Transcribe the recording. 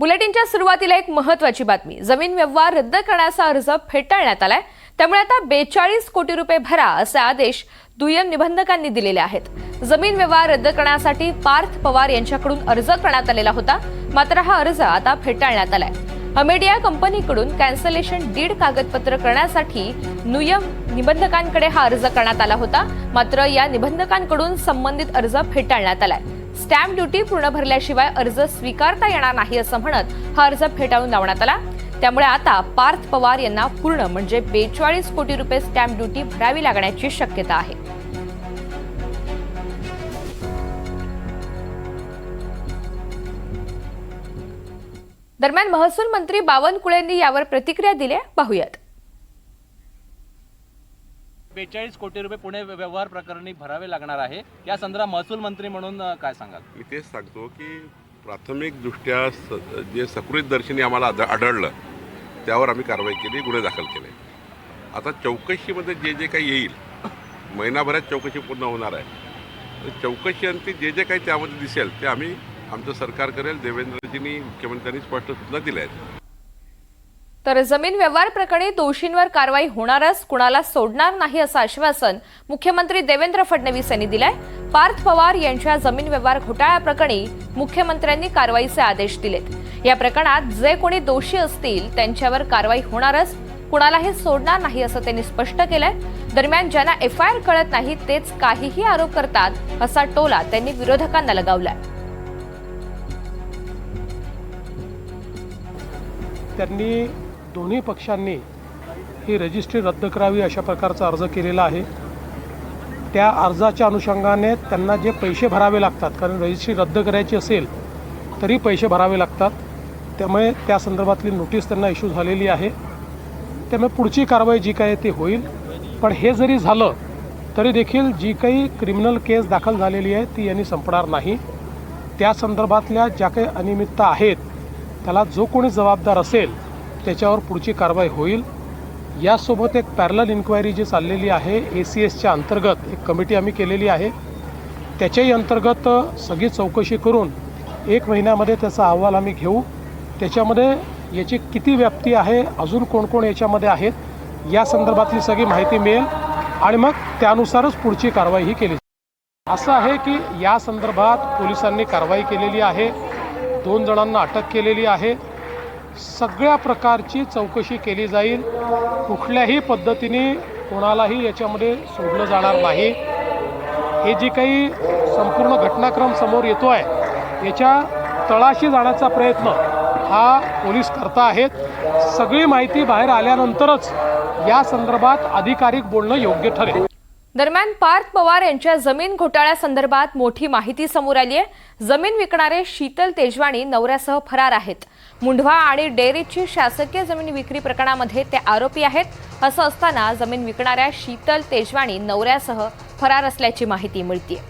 बुलेटिनच्या सुरुवातीला एक महत्वाची बातमी. जमीन व्यवहार रद्द करण्याचा अर्ज फेटाळण्यात आलाय. त्यामुळे आता बेचाळीस कोटी रुपये भरा असे आदेश दुय्यम निबंधकांनी दिलेले आहेत. जमीन व्यवहार रद्द करण्यासाठी पार्थ पवार यांच्याकडून अर्ज करण्यात आलेला होता. मात्र हा अर्ज आता फेटाळण्यात आलाय. अमेडिया कंपनीकडून कॅन्सलेशन डीड कागदपत्र करण्यासाठी नुयम निबंधकांकडे हा अर्ज करण्यात आला होता. मात्र या निबंधकांकडून संबंधित अर्ज फेटाळण्यात आलाय. स्टॅम्प ड्युटी पूर्ण भरल्याशिवाय अर्ज स्वीकारता येणार नाही असं म्हणत हा अर्ज फेटाळून लावण्यात आला. त्यामुळे आता पार्थ पवार यांना पूर्ण म्हणजे बेचाळीस कोटी रुपये स्टॅम्प ड्युटी भरावी लागण्याची शक्यता आहे. दरम्यान महसूल मंत्री बावनकुळेंनी यावर प्रतिक्रिया दिल्या पाहूयात. बेचाळीस कोटी रुपये पुणे व्यवहार प्रकरणी भरावे लागणार आहे. या संदर्भात महसूल मंत्री म्हणून काय सांगाल? मी तेच सांगतो की प्राथमिकदृष्ट्या स जे सकृत दर्शनी आम्हाला आढळलं त्यावर आम्ही कारवाई केली गुन्हे दाखल केले. आता चौकशीमध्ये जे जे काही येईल महिनाभरात चौकशी पूर्ण होणार आहे. चौकशी अंती जे जे काही त्यामध्ये दिसेल ते आम्ही आमचं सरकार करेल. देवेंद्रजींनी मुख्यमंत्र्यांनी स्पष्ट सूचना दिल्या आहेत. तर जमीन व्यवहार प्रकरणी दोषींवर कारवाई होणारच कुणाला सोडणार नाही असं आश्वासन मुख्यमंत्री देवेंद्र फडणवीस यांनी दिलंय. पार्थ पवार यांच्या जमीन व्यवहार घोटाळ्याप्रकरणी मुख्यमंत्र्यांनी कारवाईचे आदेश दिलेत. या प्रकरणात जे कोणी दोषी असतील त्यांच्यावर कारवाई होणारच कुणालाही सोडणार नाही असं त्यांनी स्पष्ट केलंय. दरम्यान ज्यांना एफ आय आर कळत नाही तेच काहीही आरोप करतात असा टोला त्यांनी विरोधकांना लगावलाय. त्यांनी दोन्ही पक्षांनी ही रजिस्ट्री रद्द करावी अशा प्रकारचा अर्ज केलेला आहे. त्या अर्जाच्या अनुषंगाने त्यांना जे पैसे भरावे लागतात कारण रजिस्ट्री रद्द करायची असेल तरी पैसे भरावे लागतात. त्यामुळे त्या संदर्भातली नोटीस त्यांना इश्यू झालेली आहे. त्यामुळे पुढची कारवाई जी काय आहे ती होईल. पण हे जरी झालं तरी देखील जी काही क्रिमिनल केस दाखल झालेली आहे ती यांनी संपणार नाही. त्या संदर्भातल्या ज्या काही अनियमितता आहेत त्याला जो कोणी जबाबदार असेल त्याच्यावर पुढची कारवाई होईल. यासोबत एक पॅरलल इन्क्वायरी जी चाललेली आहे ए सी एसच्या अंतर्गत एक कमिटी आम्ही केलेली आहे. त्याच्याही अंतर्गत सगळी चौकशी करून एक महिन्यामध्ये त्याचा अहवाल आम्ही घेऊ. त्याच्यामध्ये याची किती व्याप्ती आहे अजून कोण कोण याच्यामध्ये आहेत या संदर्भातली सगळी माहिती मिळेल आणि मग त्यानुसारच पुढची कारवाई ही केली असं आहे की या संदर्भात पोलिसांनी कारवाई केलेली आहे. दोन जणांना अटक केलेली आहे. सगळ्या प्रकारची चौकशी केली जाईल. कुठल्याही पद्धतीने कोणालाही याच्यामध्ये सोडलं जाणार नाही. हे जी काही संपूर्ण घटनाक्रम समोर येतो आहे याच्या तळाशी जाण्याचा प्रयत्न हा पोलीस करता आहेत. सगळी माहिती बाहेर आल्यानंतरच या संदर्भात अधिकारिक बोलणं योग्य ठरेल. दरम्यान पार्थ पवार यांच्या जमीन घोटाळ्यासंदर्भात मोठी माहिती समोर आली आहे. जमीन विकणारे शीतल तेजवाणी नवऱ्यासह फरार आहेत. मुंढवा आणि डेअरीची शासकीय जमीन विक्री प्रकरणामध्ये ते आरोपी आहेत. असं असताना जमीन विकणाऱ्या शीतल तेजवाणी नवऱ्यासह फरार असल्याची माहिती मिळते